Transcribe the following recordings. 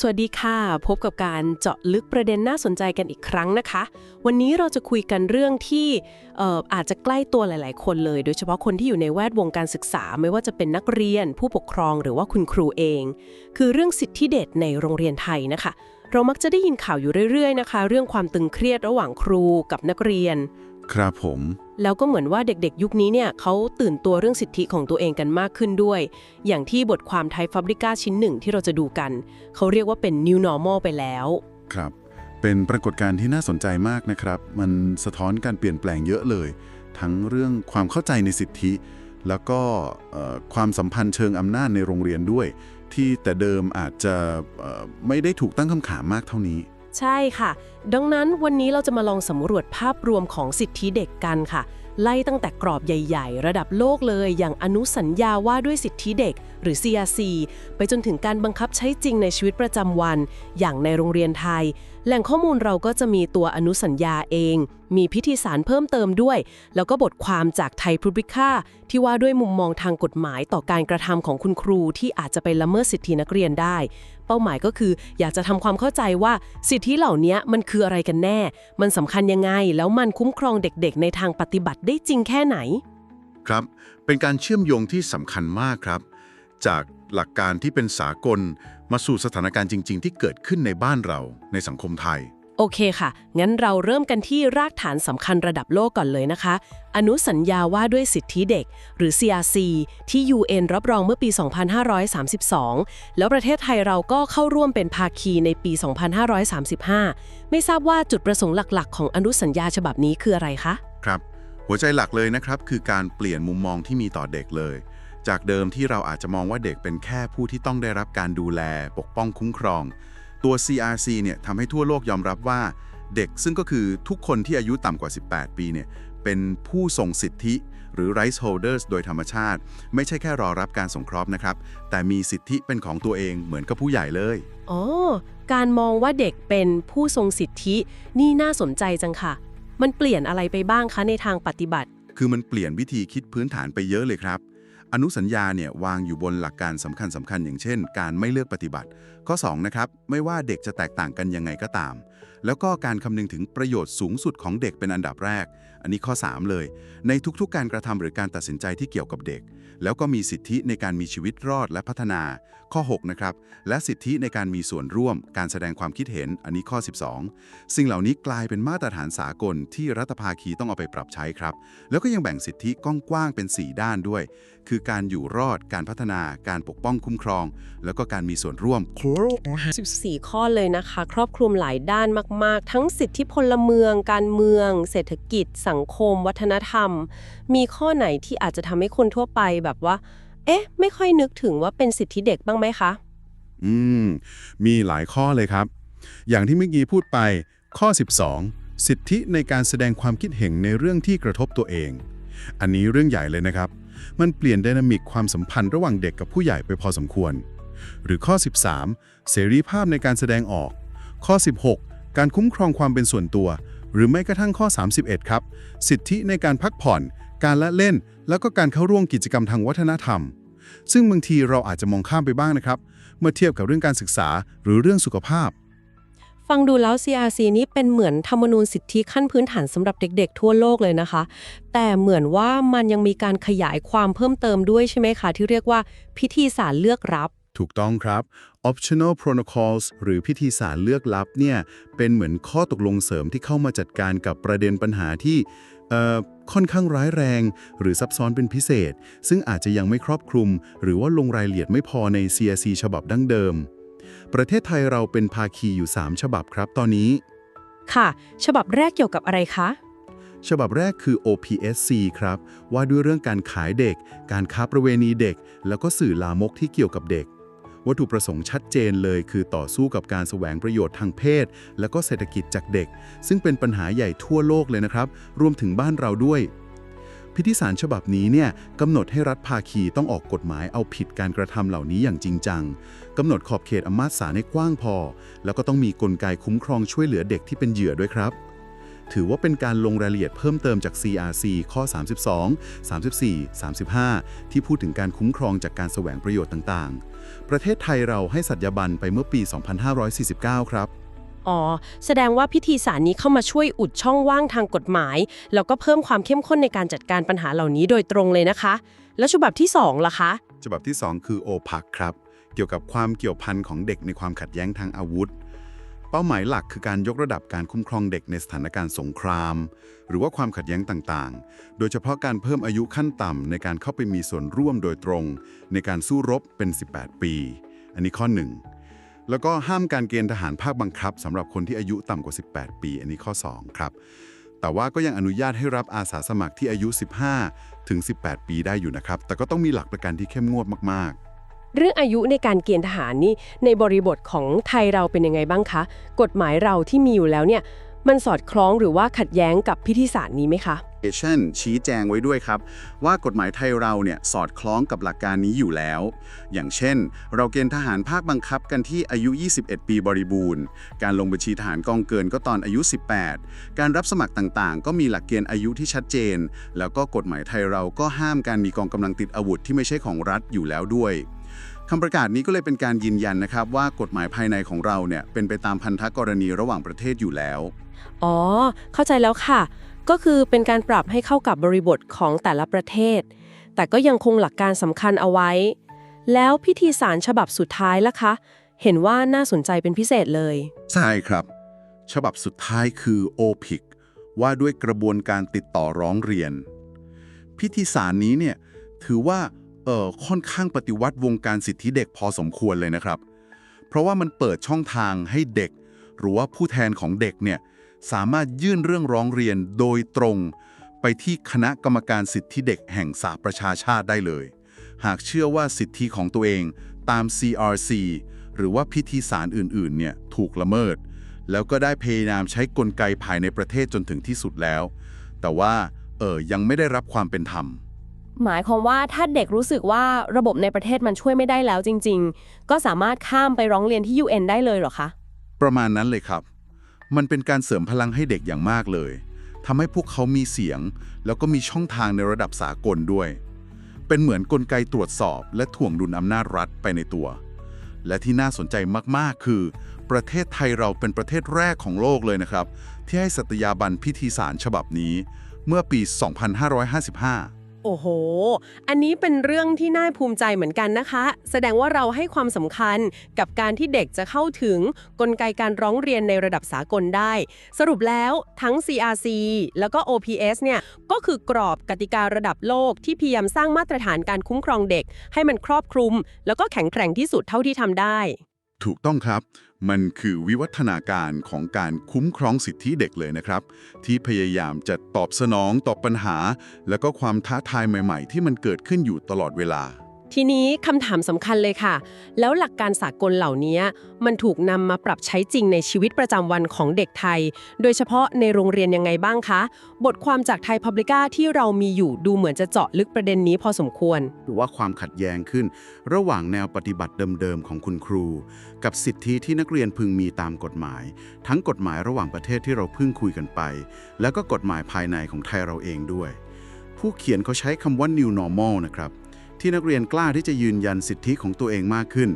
สวัสดีค่ะ พบกับการเจาะลึกประเด็นน่าสนใจกันอีกครั้งนะคะ วันนี้เราจะคุยกันเรื่องที่เอ่ออาจจะใกล้ตัวหลาย ๆ คนเลย โดยเฉพาะคนที่อยู่ในแวดวงการศึกษา ไม่ว่าจะเป็นนักเรียน ผู้ปกครองหรือว่าคุณครูเอง คือเรื่องสิทธิเด็กในโรงเรียนไทยนะคะ เรามักจะได้ยินข่าวอยู่เรื่อย ๆ นะคะ เรื่องความตึงเครียดระหว่างครูกับนักเรียน ครับผม แล้วก็เหมือนว่าเด็กๆ ยุคนี้เนี่ยเขาตื่นตัวเรื่องสิทธิของตัวเองกันมากขึ้นด้วย อย่างที่บทความไทยฟ a บริก้าชิ้นหนึ่งที่เราจะดูกัน เขาเรียกว่าเป็น new normal ไปแล้ว ครับ เป็นปรากฏการณ์ที่น่าสนใจมากนะครับ มันสะท้อนการเปลี่ยนแปลงเยอะเลย ทั้งเรื่องความเข้าใจในสิทธิ แล้วก็เอ่อความสัมพันธ์เชิงอำนาจในโรงเรียนด้วย ที่แต่เดิมอาจจะเอ่อไม่ได้ถูกตั้งคำถามมากเท่านี้ ใช่ค่ะ ดังนั้นวันนี้เราจะมาลองสำรวจภาพรวมของสิทธิเด็กกันค่ะ ไล่ตั้งแต่กรอบใหญ่ ๆ ระดับโลกเลย อย่างอนุสัญญาว่าด้วยสิทธิเด็ก หรือ CRC ไปจนถึงการบังคับใช้จริงในชีวิตประจำวัน อย่างในโรงเรียนไทย แหล่งข้อมูลเราก็จะมีตัวอนุสัญญาเอง มีพิธีสารเพิ่มเติมด้วย แล้วก็บทความจากไทยพ u บ l ิค่าที่ว่าด้วยมุมมองทางกฎหมายต่อการกระทำของคุณครูที่อาจจะไปละเมิดสิทธินักเรียนได้ เป้าหมายก็คืออยากจะทำความเข้าใจว่าสิทธิเหล่านี้มันคืออะไรกันแน่ มันสำคัญยังไง แล้วมันคุ้มครองเด็กๆ ในทางปฏิบัติได้จริงแค่ไหน ครับ เป็นการเชื่อมโยงที่สำคัญมากครับ จากหลักการที่เป็นสากล มาสู่สถานการณ์จริง ๆ ที่เกิดขึ้นในบ้านเราในสังคมไทย โอเคค่ะ งั้นเราเริ่มกันที่รากฐานสำคัญระดับโลกก่อนเลยนะคะ อนุสัญญาว่าด้วยสิทธิเด็ก หรือ CRC ที่ UN รับรองเมื่อปี 2532 แล้วประเทศไทยเราก็เข้าร่วมเป็นภาคีในปี 2535 ไม่ทราบว่าจุดประสงค์หลักๆ ของอนุสัญญาฉบับนี้คืออะไรคะ ครับ หัวใจหลักเลยนะครับคือการเปลี่ยนมุมมองที่มีต่อเด็กเลย จากเดิมที่เราอาจจะมองว่าเด็กเป็นแค่ผู้ที่ต้องได้รับการดูแล ปกป้องคุ้มครอง ตัว CRC เนี่ยทำให้ทั่วโลกยอมรับว่า เด็กซึ่งก็คือทุกคนที่อายุต่ำกว่า 18 ปีเนี่ยเป็นผู้ทรงสิทธิหรือ rights holders โดยธรรมชาติ ไม่ใช่แค่รอรับการสงเคราะห์นะครับ แต่มีสิทธิเป็นของตัวเองเหมือนกับผู้ใหญ่เลย อ๋อ การมองว่าเด็กเป็นผู้ทรงสิทธินี่น่าสนใจจังค่ะ มันเปลี่ยนอะไรไปบ้างคะในทางปฏิบัติ คือมันเปลี่ยนวิธีคิดพื้นฐานไปเยอะเลยครับ อนุสัญญาเนี่ยวางอยู่บนหลักการสำคัญสำคัญอย่างเช่น การไม่เลือกปฏิบัติ ข้อ2นะครับไม่ว่าเด็กจะแตกต่างกันยังไงก็ตาม แล้วก็การคำนึงถึงประโยชน์สูงสุดของเด็กเป็นอันดับแรก อันนี้ข้อ 3 เลย ในทุกๆ การกระทำหรือการตัดสินใจที่เกี่ยวกับเด็ก แล้วก็มีสิทธิในการมีชีวิตรอดและพัฒนา ข้อ 6 นะครับ และสิทธิในการมีส่วนร่วม การแสดงความคิดเห็น อันนี้ข้อ 12 สิ่งเหล่านี้กลายเป็นมาตรฐานสากลที่รัฐภาคีต้องเอาไปปรับใช้ครับ แล้วก็ยังแบ่งสิทธิกว้างๆเป็น 4 ด้านด้วย คือการอยู่รอด การพัฒนา การปกป้องคุ้มครอง แล้วก็การมีส่วนร่วม14 ข้อเลยนะคะ ครอบคลุมหลายด้านมาก ๆ ทั้งสิทธิพลเมือง การเมือง เศรษฐกิจ สังคม วัฒนธรรม มีข้อไหนที่อาจจะทำให้คนทั่วไปแบบว่า เอ๊ะ ไม่ค่อยนึกถึงว่าเป็นสิทธิเด็กบ้างไหมคะ อืม มีหลายข้อเลยครับ อย่างที่เมื่อกี้พูดไป ข้อ 12 สิทธิในการแสดงความคิดเห็นในเรื่องที่กระทบตัวเอง อันนี้เรื่องใหญ่เลยนะครับ มันเปลี่ยนไดนามิกความสัมพันธ์ระหว่างเด็กกับผู้ใหญ่ไปพอสมควร หรือข้อ 13 เสรีภาพในการแสดงออก ข้อ 16 การคุ้มครองความเป็นส่วนตัว หรือแม้กระทั่งข้อ 31 ครับ สิทธิในการพักผ่อน การละเล่น แล้วก็การเข้าร่วมกิจกรรมทางวัฒนธรรม ซึ่งบางทีเราอาจจะมองข้ามไปบ้างนะครับ เมื่อเทียบกับเรื่องการศึกษาหรือเรื่องสุขภาพ ฟังดูแล้ว CRC นี้เป็นเหมือนธรรมนูญสิทธิขั้นพื้นฐานสำหรับเด็กๆ ทั่วโลกเลยนะคะ แต่เหมือนว่ามันยังมีการขยายความเพิ่มเติมด้วยใช่ไหมคะที่เรียกว่าพิธีสารเลือกรับ ถูกต้องครับ optional protocols หรือพิธีสารเลือกลับเนี่ยเป็นเหมือนข้อตกลงเสริมที่เข้ามาจัดการกับประเด็นปัญหาที่เอ่อค่อนข้างร้ายแรง หรือซับซ้อนเป็นพิเศษ ซึ่งอาจจะยังไม่ครอบคลุม หรือว่าลงรายละเอียดไม่พอใน CRC ฉบับดั้งเดิม ประเทศไทยเราเป็นภาคีอยู่ 3 ฉบับครับตอนนี้ ค่ะ ฉบับแรกเกี่ยวกับอะไรคะ ฉบับแรกคือ OPSC ครับ ว่าด้วยเรื่องการขายเด็ก การค้าประเวณีเด็ก แล้วก็สื่อลามกที่เกี่ยวกับเด็ก วัตถุประสงค์ชัดเจนเลยคือต่อสู้กับการแสวงประโยชน์ทางเพศ แล้วก็เศรษฐกิจจากเด็ก ซึ่งเป็นปัญหาใหญ่ทั่วโลกเลยนะครับ รวมถึงบ้านเราด้วย พิธีสารฉบับนี้เนี่ยกำหนดให้รัฐภาคีต้องออกกฎหมายเอาผิดการกระทำเหล่านี้อย่างจริงจังกำหนดขอบเขตอำนาจศาลให้กว้างพอ แล้วก็ต้องมีกลไกคุ้มครองช่วยเหลือเด็กที่เป็นเหยื่อด้วยครับ ถือว่าเป็นการลงรายละเอียดเพิ่มเติมจาก CRC ข้อ 32 34 35 ที่พูดถึงการคุ้มครองจากการแสวงประโยชน์ต่างๆ ประเทศไทยเราให้สัญญาบันไปเมื่อปี 2549 ครับอ๋อ แสดงว่าพิธีสารนี้เข้ามาช่วยอุดช่องว่างทางกฎหมาย แล้วก็เพิ่มความเข้มข้นในการจัดการปัญหาเหล่านี้โดยตรงเลยนะคะ แล้วฉบับที่สองล่ะคะ ฉบับที่ 2 คือ OPAC ครับ เกี่ยวกับความเกี่ยวพันของเด็กในความขัดแย้งทางอาวุธ เป้าหมายหลักคือการยกระดับการคุ้มครองเด็กในสถานการณ์สงคราม หรือว่าความขัดแย้งต่างๆ โดยเฉพาะการเพิ่มอายุขั้นต่ำในการเข้าไปมีส่วนร่วมโดยตรง ในการสู้รบเป็น 18 ปี อันนี้ข้อ 1 แล้วก็ห้ามการเกณฑ์ทหารภาคบังคับสำหรับคนที่อายุต่ำกว่า 18 ปี อันนี้ข้อ 2 ครับ แต่ว่าก็ยังอนุญาตให้รับอาสาสมัครที่อายุ 15 ถึง 18 ปีได้อยู่นะครับ แต่ก็ต้องมีหลักประกันที่เข้มงวดมากๆ เรื่องอายุในการเกณฑ์ทหารนี่ในบริบทของไทยเราเป็นยังไงบ้างคะ กฎหมายเราที่มีอยู่แล้วเนี่ยมันสอดคล้องหรือว่าขัดแย้งกับพิธีสารนี้ไหมคะเช่นชี้แจงไว้ด้วยครับ ว่ากฎหมายไทยเราเนี่ยสอดคล้องกับหลักการนี้อยู่แล้ว อย่างเช่น เราเกณฑ์ทหารภาคบังคับกันที่อายุ 21 ปีบริบูรณ์ การลงบัญชีทหารกองเกินก็ตอนอายุ 18 การรับสมัครต่างๆ ก็มีหลักเกณฑ์อายุที่ชัดเจน แล้วก็กฎหมายไทยเราก็ห้ามการมีกองกำลังติดอาวุธที่ไม่ใช่ของรัฐอยู่แล้วด้วย คำประกาศนี้ก็เลยเป็นการยืนยันนะครับว่ากฎหมายภายในของเราเนี่ยเป็นไปตามพันธกรณีระหว่างประเทศอยู่แล้ว อ๋อ เข้าใจแล้วค่ะ ก็คือเป็นการปรับให้เข้ากับบริบทของแต่ละประเทศ แต่ก็ยังคงหลักการสำคัญเอาไว้ แล้วพิธีสารฉบับสุดท้ายล่ะคะ เห็นว่าน่าสนใจเป็นพิเศษเลย ใช่ครับ ฉบับสุดท้ายคือ OPIC ว่าด้วยกระบวนการติดต่อร้องเรียน พิธีสารนี้เนี่ยถือว่า เอ่อค่อนข้างปฏิวัติวงการสิทธิเด็กพอสมควรเลยนะครับ เพราะว่ามันเปิดช่องทางให้เด็ก หรือว่าผู้แทนของเด็กเนี่ยสามารถยื่นเรื่องร้องเรียนโดยตรง ไปที่คณะกรรมการสิทธิเด็กแห่งสหประชาชาติได้เลย หากเชื่อว่าสิทธิของตัวเองตาม CRC หรือว่าพิธีสารอื่นๆเนี่ยถูกละเมิด แล้วก็ได้พยายามใช้กลไกภายในประเทศจนถึงที่สุดแล้ว แต่ว่าเออยังไม่ได้รับความเป็นธรรม หมายความว่าถ้าเด็กรู้สึกว่าระบบในประเทศมันช่วยไม่ได้แล้วจริง ๆ ก็สามารถข้ามไปร้องเรียนที่ UN ได้เลยเหรอคะ ประมาณนั้นเลยครับ มันเป็นการเสริมพลังให้เด็กอย่างมากเลยทำให้พวกเขามีเสียง แล้วก็มีช่องทางในระดับสากลด้วย เป็นเหมือนกลไกตรวจสอบ และถ่วงดุลอำนาจรัฐไปในตัว และที่น่าสนใจมากๆ คือ ประเทศไทยเราเป็นประเทศแรกของโลกเลยนะครับ ที่ให้สัตยาบันพิธีสารฉบับนี้ เมื่อปี 2555 โอ้โห อันนี้เป็นเรื่องที่น่าภูมิใจเหมือนกันนะคะ แสดงว่าเราให้ความสำคัญกับการที่เด็กจะเข้าถึงกลไกการร้องเรียนในระดับสากลได้ สรุปแล้วทั้ง CRC แล้วก็ OPS เนี่ย ก็คือกรอบกติการะดับโลกที่พยายามสร้างมาตรฐานการคุ้มครองเด็ก ให้มันครอบคลุม แล้วก็แข็งแกร่งที่สุดเท่าที่ทำได้ ถูกต้องครับ มันคือวิวัฒนาการของการคุ้มครองสิทธิเด็กเลยนะครับ ที่พยายามจะตอบสนองต่อปัญหา และก็ความท้าทายใหม่ ๆ ที่มันเกิดขึ้นอยู่ตลอดเวลา ทีนี้คำถามสำคัญเลยค่ะ แล้วหลักการสากลเหล่านี้มันถูกนำมาปรับใช้จริงในชีวิตประจำวันของเด็กไทย โดยเฉพาะในโรงเรียนยังไงบ้างคะ บทความจากไทยพับลิก้าที่เรามีอยู่ดูเหมือนจะเจาะลึกประเด็นนี้พอสมควร หรือว่าความขัดแย้งขึ้น ระหว่างแนวปฏิบัติเดิมๆของคุณครู กับสิทธิที่นักเรียนพึงมีตามกฎหมาย ทั้งกฎหมายระหว่างประเทศที่เราเพิ่งคุยกันไป แล้วก็กฎหมายภายในของไทยเราเองด้วย ผู้เขียนเขาใช้คำว่า new normal นะครับ ที่นักเรียนกล้าที่จะยืนยันสิทธิของตัวเองมากขึ้น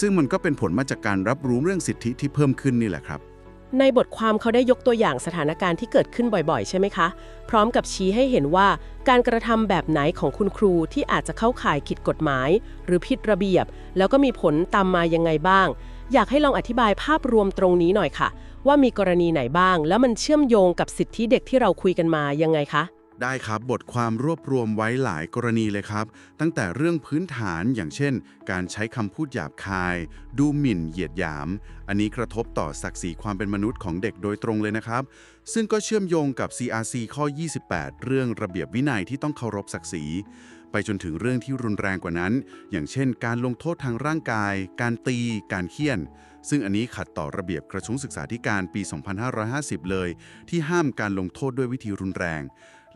ซึ่งมันก็เป็นผลมาจากการรับรู้เรื่องสิทธิที่เพิ่มขึ้นนี่แหละครับ ในบทความเขาได้ยกตัวอย่างสถานการณ์ที่เกิดขึ้นบ่อยๆ ใช่ไหมคะ พร้อมกับชี้ให้เห็นว่าการกระทำแบบไหนของคุณครูที่อาจจะเข้าข่ายผิดกฎหมาย หรือผิดระเบียบ แล้วก็มีผลตามมายังไงบ้าง อยากให้ลองอธิบายภาพรวมตรงนี้หน่อยค่ะ ว่ามีกรณีไหนบ้าง แล้วมันเชื่อมโยงกับสิทธิเด็กที่เราคุยกันมายังไงคะ ได้ครับบทความรวบรวมไว้หลายกรณีเลยครับ ตั้งแต่เรื่องพื้นฐานอย่างเช่น การใช้คำพูดหยาบคาย ดูหมิ่นเหยียดหยาม อันนี้กระทบต่อศักดิ์ศรีความเป็นมนุษย์ของเด็กโดยตรงเลยนะครับ ซึ่งก็เชื่อมโยงกับ CRC ข้อ 28 เรื่องระเบียบวินัยที่ต้องเคารพศักดิ์ศรีไปจนถึงเรื่องที่รุนแรงกว่านั้น อย่างเช่น การลงโทษทางร่างกาย การตี การเคี่ยน ซึ่งอันนี้ขัดต่อระเบียบกระทรวงศึกษาธิการปี 2550 เลย ที่ห้ามการลงโทษด้วยวิธีรุนแรง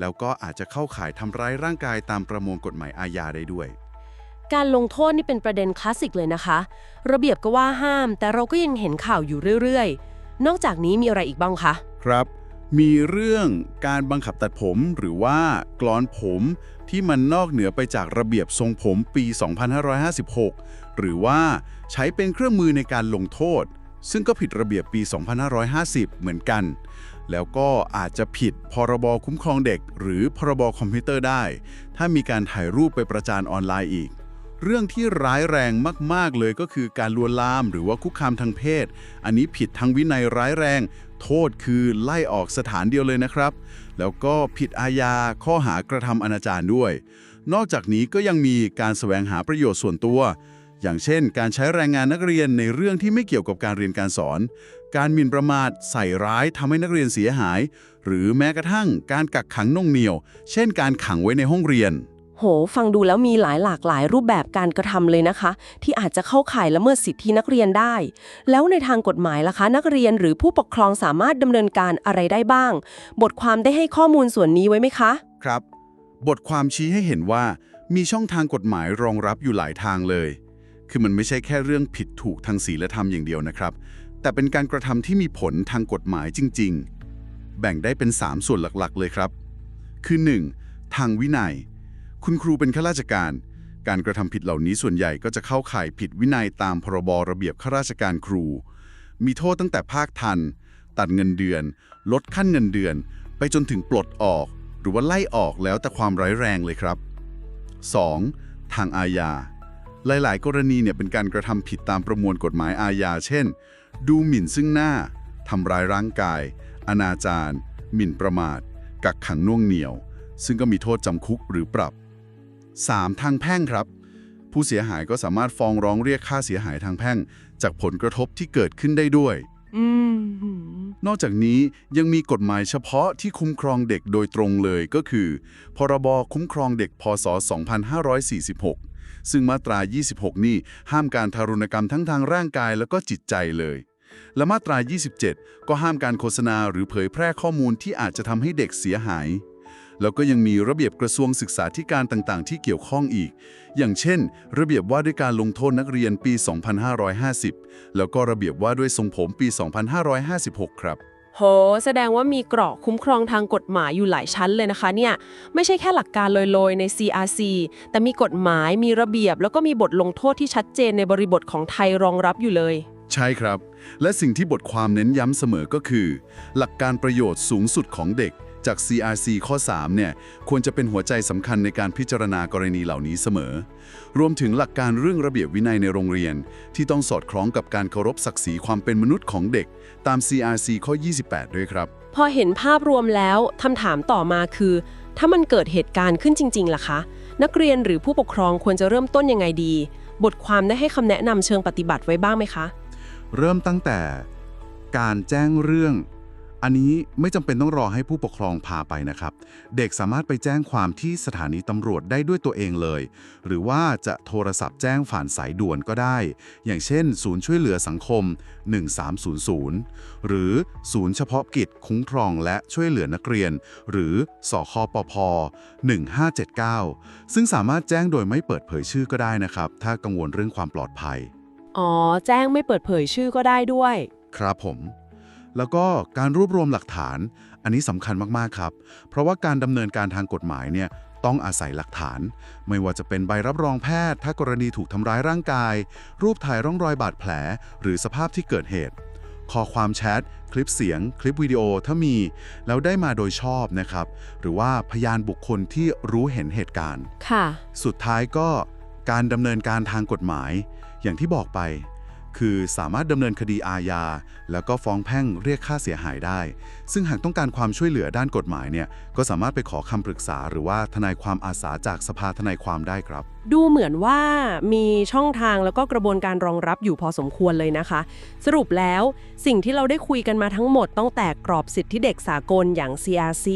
แล้วก็อาจจะเข้าข่ายทำร้ายร่างกายตามประมวลกฎหมายอาญาได้ด้วย การลงโทษนี่เป็นประเด็นคลาสสิกเลยนะคะ ระเบียบก็ว่าห้าม แต่เราก็ยังเห็นข่าวอยู่เรื่อยๆ นอกจากนี้มีอะไรอีกบ้างคะ ครับ มีเรื่องการบังคับตัดผมหรือว่ากลอนผมที่มันนอกเหนือไปจากระเบียบทรงผมปี 2556 หรือว่าใช้เป็นเครื่องมือในการลงโทษ ซึ่งก็ผิดระเบียบปี 2550 เหมือนกัน แล้วก็อาจจะผิดพรบคุ้มครองเด็ก หรือพรบคอมพิวเตอร์ได้ ถ้ามีการถ่ายรูปไปประจานออนไลน์อีก เรื่องที่ร้ายแรงมาก ๆ เลยก็คือการลวนลาม หรือว่าคุกคามทางเพศ อันนี้ผิดทางวินัยร้ายแรง โทษคือไล่ออกสถานเดียวเลยนะครับ แล้วก็ผิดอาญาข้อหากระทำอนาจารด้วย นอกจากนี้ก็ยังมีการแสวงหาประโยชน์ส่วนตัวอย่างเช่น การใช้แรงงานนักเรียนในเรื่องที่ไม่เกี่ยวกับการเรียนการสอน การหมิ่นประมาทใส่ร้ายทำให้นักเรียนเสียหาย หรือแม้กระทั่งการกักขังน่วงเหนียว เช่นการขังไว้ในห้องเรียน โห ฟังดูแล้วมีหลายหลากหลายรูปแบบการกระทำเลยนะคะ ที่อาจจะเข้าข่ายละเมิดสิทธินักเรียนได้ แล้วในทางกฎหมายล่ะคะ นักเรียนหรือผู้ปกครองสามารถดำเนินการอะไรได้บ้าง บทความได้ให้ข้อมูลส่วนนี้ไว้ไหมคะ ครับ บทความชี้ให้เห็นว่า มีช่องทางกฎหมายรองรับอยู่หลายทางเลย คือมันไม่ใช่แค่เรื่องผิดถูกทางศีลธรรมอย่างเดียวนะครับ แต่เป็นการกระทำที่มีผลทางกฎหมายจริง ๆ แบ่งได้เป็น 3 ส่วนหลักๆ เลยครับ คือ 1. ทางวินัย คุณครูเป็นข้าราชการ การกระทำผิดเหล่านี้ส่วนใหญ่ก็จะเข้าข่ายผิดวินัยตามพรบระเบียบข้าราชการครู มีโทษตั้งแต่ภาคทัน ตัดเงินเดือน ลดขั้นเงินเดือน ไปจนถึงปลดออก หรือว่าไล่ออกแล้วแต่ความร้ายแรงเลยครับ 2. ทางอาญาหลาย ๆ กรณีเนี่ยเป็นการกระทำผิดตามประมวลกฎหมายอาญา เช่น ดูหมิ่นซึ่งหน้า ทำร้ายร่างกาย อนาจารหมิ่นประมาท กักขังน่วงเหนียว ซึ่งก็มีโทษจำคุกหรือปรับ 3. ทางแพ่งครับ ผู้เสียหายก็สามารถฟ้องร้องเรียกค่าเสียหายทางแพ่ง จากผลกระทบที่เกิดขึ้นได้ด้วยอืมนอกจากนี้ยังมีกฎหมายเฉพาะที่คุ้มครองเด็กโดยตรงเลยก็คือ พรบคุ้มครองเด็กพศ 2546 ซึ่งมาตรา 26 นี่ห้ามการทารุณกรรมทั้งทางร่างกายแล้วก็จิตใจเลย และมาตรา 27 ก็ห้ามการโฆษณาหรือเผยแพร่ข้อมูลที่อาจจะทำให้เด็กเสียหาย แล้วก็ยังมีระเบียบกระทรวงศึกษาธิการต่างๆ ที่เกี่ยวข้องอีก อย่างเช่น ระเบียบว่าด้วยการลงโทษนักเรียนปี 2550 แล้วก็ระเบียบว่าด้วยทรงผมปี 2556 ครับ โห แสดงว่ามีเกราะคุ้มครองทางกฎหมายอยู่หลายชั้นเลยนะคะเนี่ยไม่ใช่แค่หลักการลอยๆ ใน CRC แต่มีกฎหมายมีระเบียบ แล้วก็มีบทลงโทษที่ชัดเจนในบริบทของไทยรองรับอยู่เลย ใช่ครับ และสิ่งที่บทความเน้นย้ำเสมอก็คือ หลักการประโยชน์สูงสุดของเด็ก จาก CRC ข้อ 3 เนี่ย ควรจะเป็นหัวใจสำคัญในการพิจารณากรณีเหล่านี้เสมอ รวมถึงหลักการเรื่องระเบียบวินัยในโรงเรียน ที่ต้องสอดคล้องกับการเคารพศักดิ์ศรีความเป็นมนุษย์ของเด็ก ตาม CRC ข้อ 28 ด้วยครับ พอเห็นภาพรวมแล้วคำถามต่อมาคือ ถ้ามันเกิดเหตุการณ์ขึ้นจริงๆล่ะคะ นักเรียนหรือผู้ปกครองควรจะเริ่มต้นยังไงดี บทความได้ให้คำแนะนำเชิงปฏิบัติไว้บ้างไหมคะ เริ่มตั้งแต่การแจ้งเรื่อง อันนี้ไม่จำเป็นต้องรอให้ผู้ปกครองพาไปนะครับ เด็กสามารถไปแจ้งความที่สถานีตำรวจได้ด้วยตัวเองเลย หรือว่าจะโทรศัพท์แจ้งผ่านสายด่วนก็ได้ อย่างเช่น ศูนย์ช่วยเหลือสังคม 1300 หรือศูนย์เฉพาะกิจคุ้มครองและช่วยเหลือนักเรียน หรือสคปพ 1579 ซึ่งสามารถแจ้งโดยไม่เปิดเผยชื่อก็ได้นะครับ ถ้ากังวลเรื่องความปลอดภัย อ๋อ แจ้งไม่เปิดเผยชื่อก็ได้ด้วย ครับผม แล้วก็การรวบรวมหลักฐาน อันนี้สำคัญมากๆครับ เพราะว่าการดำเนินการทางกฎหมายเนี่ยต้องอาศัยหลักฐาน ไม่ว่าจะเป็นใบรับรองแพทย์ ถ้ากรณีถูกทำร้ายร่างกาย รูปถ่ายร่องรอยบาดแผล หรือสภาพที่เกิดเหตุข้อความแชท คลิปเสียง คลิปวิดีโอถ้ามี แล้วได้มาโดยชอบนะครับ หรือว่าพยานบุคคลที่รู้เห็นเหตุการณ์ ค่ะ สุดท้ายก็การดำเนินการทางกฎหมาย อย่างที่บอกไป คือสามารถดำเนินคดีอาญา แล้วก็ฟ้องแพ่งเรียกค่าเสียหายได้ ซึ่งหากต้องการความช่วยเหลือด้านกฎหมายเนี่ย ก็สามารถไปขอคำปรึกษา หรือว่าทนายความอาสาจากสภาทนายความได้ครับ ดูเหมือนว่ามีช่องทางแล้วก็กระบวนการรองรับอยู่พอสมควรเลยนะคะ สรุปแล้วสิ่งที่เราได้คุยกันมาทั้งหมดต้องแต่กรอบสิทธิเด็กสากลอย่าง CRC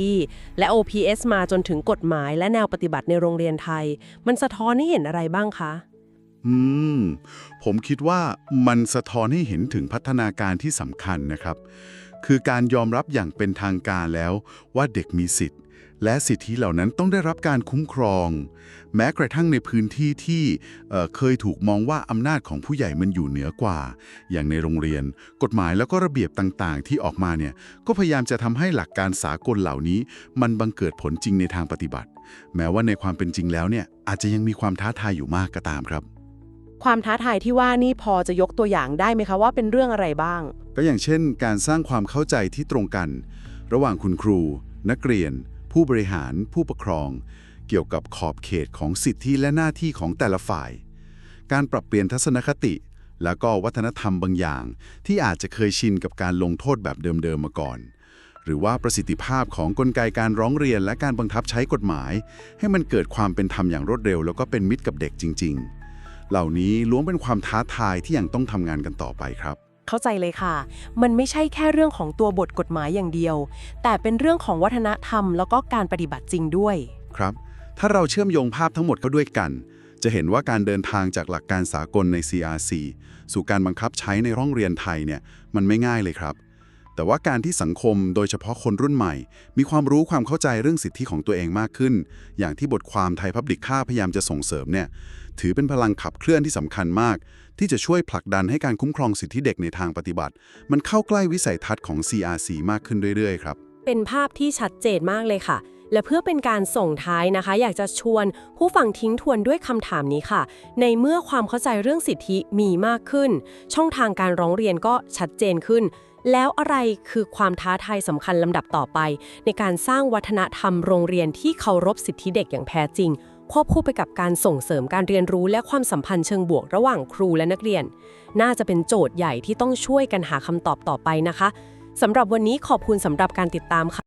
และ OPS มาจนถึงกฎหมาย และแนวปฏิบัติในโรงเรียนไทย มันสะท้อนให้เห็นอะไรบ้างคะ อืม ผมคิดว่ามันสะท้อนให้เห็นถึงพัฒนาการที่สำคัญนะครับ คือการยอมรับอย่างเป็นทางการแล้วว่าเด็กมีสิทธิ์ และสิทธิเหล่านั้นต้องได้รับการคุ้มครอง แม้กระทั่งในพื้นที่ที่เเคยถูกมองว่าอำนาจของผู้ใหญ่มันอยู่เหนือกว่า อย่างในโรงเรียน กฎหมายแล้วก็ระเบียบต่างๆ ที่ออกมาเนี่ยก็พยายามจะทำให้หลักการสากลเหล่านี้ มันบังเกิดผลจริงในทางปฏิบัติ แม้ว่าในความเป็นจริงแล้วเนี่ยอาจจะยังมีความท้าทายอยู่มากก็ตามครับ ความท้าทายที่ว่านี่พอจะยกตัวอย่างได้ไหมคะว่าเป็นเรื่องอะไรบ้าง ก็อย่างเช่น การสร้างความเข้าใจที่ตรงกัน ระหว่างคุณครู นักเรียน ผู้บริหาร ผู้ปกครอง เกี่ยวกับขอบเขตของสิทธิและหน้าที่ของแต่ละฝ่าย การปรับเปลี่ยนทัศนคติ แล้วก็วัฒนธรรมบางอย่าง ที่อาจจะเคยชินกับการลงโทษแบบเดิมๆมาก่อนหรือว่าประสิทธิภาพของกลไกการร้องเรียนและการบังคับใช้กฎหมาย ให้มันเกิดความเป็นธรรมอย่างรวดเร็ว แล้วก็เป็นมิตรกับเด็กจริง ๆ เหล่านี้ล้วนเป็นความท้าทายที่ยังต้องทำงานกันต่อไปครับ เข้าใจเลยค่ะ มันไม่ใช่แค่เรื่องของตัวบทกฎหมายอย่างเดียว แต่เป็นเรื่องของวัฒนธรรม แล้วก็การปฏิบัติจริงด้วยครับ ถ้าเราเชื่อมโยงภาพทั้งหมดเข้าด้วยกัน จะเห็นว่าการเดินทางจากหลักการสากลใน CRC สู่การบังคับใช้ในห้องเรียนไทยเนี่ยมันไม่ง่ายเลยครับ แต่ว่าการที่สังคมโดยเฉพาะคนรุ่นใหม่ มีความรู้ความเข้าใจเรื่องสิทธิของตัวเองมากขึ้น อย่างที่บทความไทยพับลิกค่าพยายามจะส่งเสริมเนี่ยถือเป็นพลังขับเคลื่อนที่สำคัญมาก ที่จะช่วยผลักดันให้การคุ้มครองสิทธิเด็กในทางปฏิบัติ มันเข้าใกล้วิสัยทัศน์ของ CRC มากขึ้นเรื่อยๆครับเป็นภาพที่ชัดเจนมากเลยค่ะ และเพื่อเป็นการส่งท้ายนะคะ อยากจะชวนผู้ฟังทิ้งทวนด้วยคำถามนี้ค่ะ ในเมื่อความเข้าใจเรื่องสิทธิมีมากขึ้น ช่องทางการร้องเรียนก็ชัดเจนขึ้น แล้วอะไรคือความท้าทายสำคัญลำดับต่อไป ในการสร้างวัฒนธรรมโรงเรียนที่เคารพสิทธิเด็กอย่างแท้จริง ควบคู่ไปกับการส่งเสริมการเรียนรู้และความสัมพันธ์เชิงบวกระหว่างครูและนักเรียน น่าจะเป็นโจทย์ใหญ่ที่ต้องช่วยกันหาคำตอบต่อไปนะคะสำหรับวันนี้ขอบคุณสำหรับการติดตามค่ะ